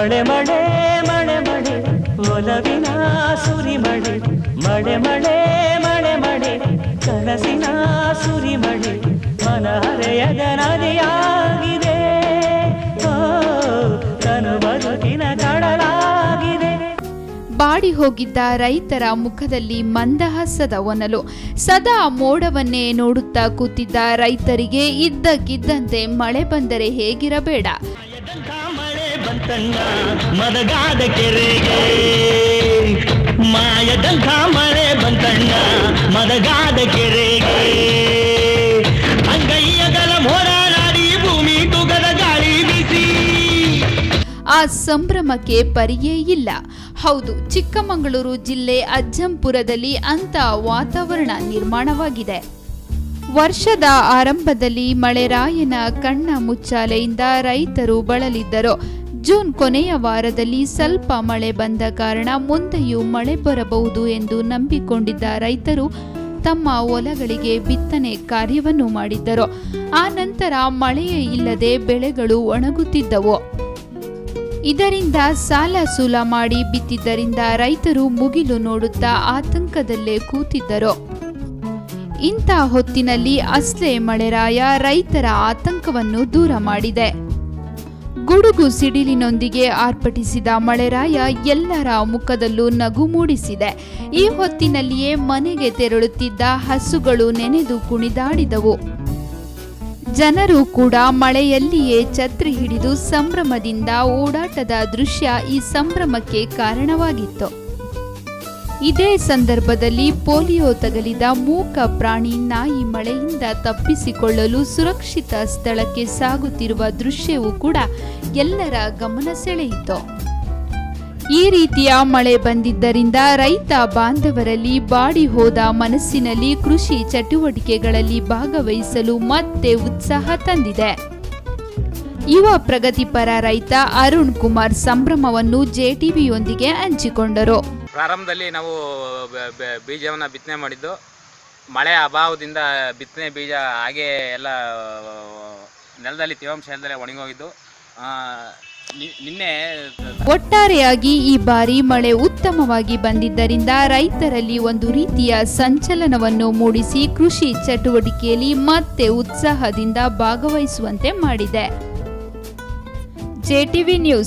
ಮಳೆ ಮಳೆ ಮಳೆ ಮಳೆ ಒಲವಿನ ಸುರಿ ಮಳೆ ಮಳೆ ಮಳೆ ಮಳೆ ಮಳೆ ಕನಸಿನ ಸುರಿ ಮಳೆ ಮನಹರೆಯದ ನದಿಯಾಗಿದೆ ತನು ಬದುಕಿನ ಕಡಲಾಗಿದೆ. ಬಾಡಿ ಹೋಗಿದ್ದ ರೈತರ ಮುಖದಲ್ಲಿ ಮಂದಹಾಸದ ಒನಲು. ಸದಾ ಮೋಡವನ್ನೇ ನೋಡುತ್ತಾ ಕೂತಿದ್ದ ರೈತರಿಗೆ ಇದ್ದಕ್ಕಿದ್ದಂತೆ ಮಳೆ ಬಂದರೆ ಹೇಗಿರಬೇಡ. ಮಳೆ ಮದಗಾದ ಕೆರೆಗೆ. ಮಾಯದಂಥ ಮಳೆ ಬಂತಣ್ಣ, ಮದಗಾದ ಕೆರೆಗೆ. ಹೋರಾಡಿ ಭೂಮಿ ತುಗದ ಗಾಳಿ ಬೀಸಿ. ಆ ಸಂಭ್ರಮಕ್ಕೆ ಪರಿಯೇ ಇಲ್ಲ. ಹೌದು, ಚಿಕ್ಕಮಗಳೂರು ಜಿಲ್ಲೆ ಅಜ್ಜಂಪುರದಲ್ಲಿ ಅಂತ ವಾತಾವರಣ ನಿರ್ಮಾಣವಾಗಿದೆ. ವರ್ಷದ ಆರಂಭದಲ್ಲಿ ಮಳೆರಾಯನ ಕಣ್ಣ ಮುಚ್ಚಾಲೆಯಿಂದ ರೈತರು ಬಳಲಿದ್ದರು. ಜೂನ್ ಕೊನೆಯ ವಾರದಲ್ಲಿ ಸ್ವಲ್ಪ ಮಳೆ ಬಂದ ಕಾರಣ ಮುಂದೆಯೂ ಮಳೆ ಬರಬಹುದು ಎಂದು ನಂಬಿಕೊಂಡಿದ್ದ ರೈತರು ತಮ್ಮ ಹೊಲಗಳಿಗೆ ಬಿತ್ತನೆ ಕಾರ್ಯವನ್ನು ಮಾಡಿದ್ದರು. ಆ ನಂತರ ಮಳೆಯೇ ಇಲ್ಲದೆ ಬೆಳೆಗಳು ಒಣಗುತ್ತಿದ್ದವು. ಇದರಿಂದ ಸಾಲ ಸೂಲ ಮಾಡಿ ಬಿತ್ತಿದ್ದರಿಂದ ರೈತರು ಮುಗಿಲು ನೋಡುತ್ತಾ ಆತಂಕದಲ್ಲೇ ಕೂತಿದ್ದರು. ಇಂಥ ಹೊತ್ತಿನಲ್ಲಿ ಅಸ್ಲೆ ಮಳೆರಾಯ ರೈತರ ಆತಂಕವನ್ನು ದೂರ ಮಾಡಿದೆ. ಗುಡುಗು ಸಿಡಿಲಿನೊಂದಿಗೆ ಆರ್ಪಟಿಸಿದ ಮಳೆರಾಯ ಎಲ್ಲರ ಮುಖದಲ್ಲೂ ನಗು ಮೂಡಿಸಿದೆ. ಈ ಹೊತ್ತಿನಲ್ಲಿಯೇ ಮನೆಗೆ ತೆರಳುತ್ತಿದ್ದ ಹಸುಗಳು ನೆನೆದು ಕುಣಿದಾಡಿದವು. ಜನರು ಕೂಡ ಮಳೆಯಲ್ಲಿಯೇ ಛತ್ರಿ ಹಿಡಿದು ಸಂಭ್ರಮದಿಂದ ಓಡಾಟದ ದೃಶ್ಯ ಈ ಸಂಭ್ರಮಕ್ಕೆ ಕಾರಣವಾಗಿತ್ತು. ಇದೇ ಸಂದರ್ಭದಲ್ಲಿ ಪೋಲಿಯೋ ತಗಲಿದ ಮೂಕ ಪ್ರಾಣಿ ನಾಯಿ ಮಳೆಯಿಂದ ತಪ್ಪಿಸಿಕೊಳ್ಳಲು ಸುರಕ್ಷಿತ ಸ್ಥಳಕ್ಕೆ ಸಾಗುತ್ತಿರುವ ದೃಶ್ಯವೂ ಕೂಡ ಎಲ್ಲರ ಗಮನ ಸೆಳೆಯಿತು. ಈ ರೀತಿಯ ಮಳೆ ಬಂದಿದ್ದರಿಂದ ರೈತ ಬಾಂಧವರಲ್ಲಿ ಬಾಡಿ ಹೋದ ಮನಸ್ಸಿನಲ್ಲಿ ಕೃಷಿ ಚಟುವಟಿಕೆಗಳಲ್ಲಿ ಭಾಗವಹಿಸಲು ಮತ್ತೆ ಉತ್ಸಾಹ ತಂದಿದೆ. ಯುವ ಪ್ರಗತಿಪರ ರೈತ ಅರುಣ್ ಕುಮಾರ್ ಸಂಭ್ರಮವನ್ನು ಜೆಟಿವಿಯೊಂದಿಗೆ ಹಂಚಿಕೊಂಡರು. ಪ್ರಾರಂಭದಲ್ಲಿ ನಾವು ಬೀಜವನ್ನು ಬಿತ್ತನೆ ಮಾಡಿದ್ದು. ಮಳೆ ಅಭಾವದಿಂದ ಬಿತ್ತನೆ ಬೀಜ ಹಾಗೆ ಎಲ್ಲ, ನೆಲದಲ್ಲಿ ತೇವಾಂಶ ಇಲ್ಲದೆ ಒಣಗೋಗಿದ್ದು. ನಿನ್ನೆ ಒಟ್ಟಾರೆಯಾಗಿ ಈ ಬಾರಿ ಮಳೆ ಉತ್ತಮವಾಗಿ ಬಂದಿದ್ದರಿಂದ ರೈತರಲ್ಲಿ ಒಂದು ರೀತಿಯ ಸಂಚಲನವನ್ನು ಮೂಡಿಸಿ ಕೃಷಿ ಚಟುವಟಿಕೆಯಲ್ಲಿ ಮತ್ತೆ ಉತ್ಸಾಹದಿಂದ ಭಾಗವಹಿಸುವಂತೆ ಮಾಡಿದೆ. JTV news.